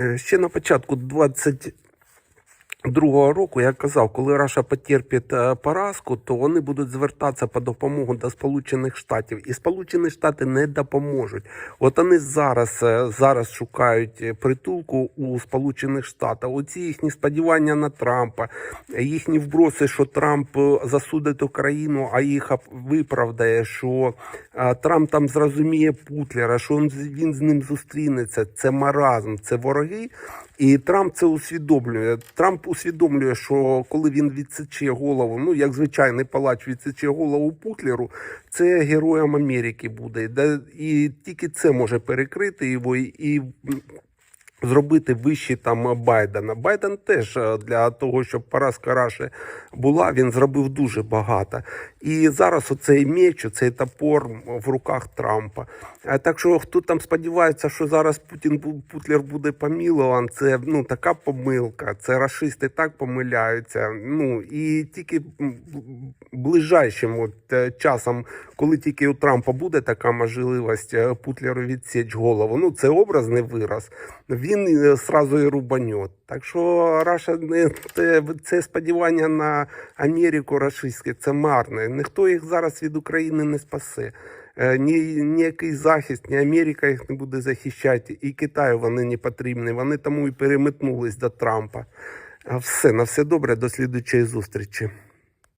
Е, Ще на початку 22-го року я казав, коли Раша потерпить е, поразку, то вони будуть звертатися по допомогу до Сполучених Штатів. І Сполучені Штати не допоможуть. От вони зараз, е, зараз шукають е, притулку у Сполучених Штатах. Оці їхні сподівання на Трампа, їхні вброси, що Трамп засудить Україну, а їх виправдає, що Трамп там зрозуміє Путлера, що він з ним зустрінеться. Це маразм, це вороги. І Трамп це усвідомлює. Трамп усвідомлює, що коли він відсече голову, ну як звичайний палач відсече голову Путлеру, це героєм Америки буде. де І тільки це може перекрити його і зробити вище там Байдена. Байден теж е, для того, щоб поразка Раші була, він зробив дуже багато. І зараз оцей меч, оцей топор в руках Трампа. Так що хто там сподівається, що зараз Путін Путлер буде помілован, це ну така помилка. Це рашисти так помиляються. Ну і тільки ближайшим от, е, часом, коли тільки у Трампа буде така можливість е, Путлеру відсіч голову. Ну це образний вираз. Він е, сразу і рубанет. Так що Раша те, це сподівання на Америку рашистське, це марне. Ніхто їх зараз від України не спасе. Е, Ні, ніякий захист, ні Америка їх не буде захищати, і Китаю вони не потрібні. Вони тому і переметнулись до Трампа. Все, на все добре, до слідучої зустрічі.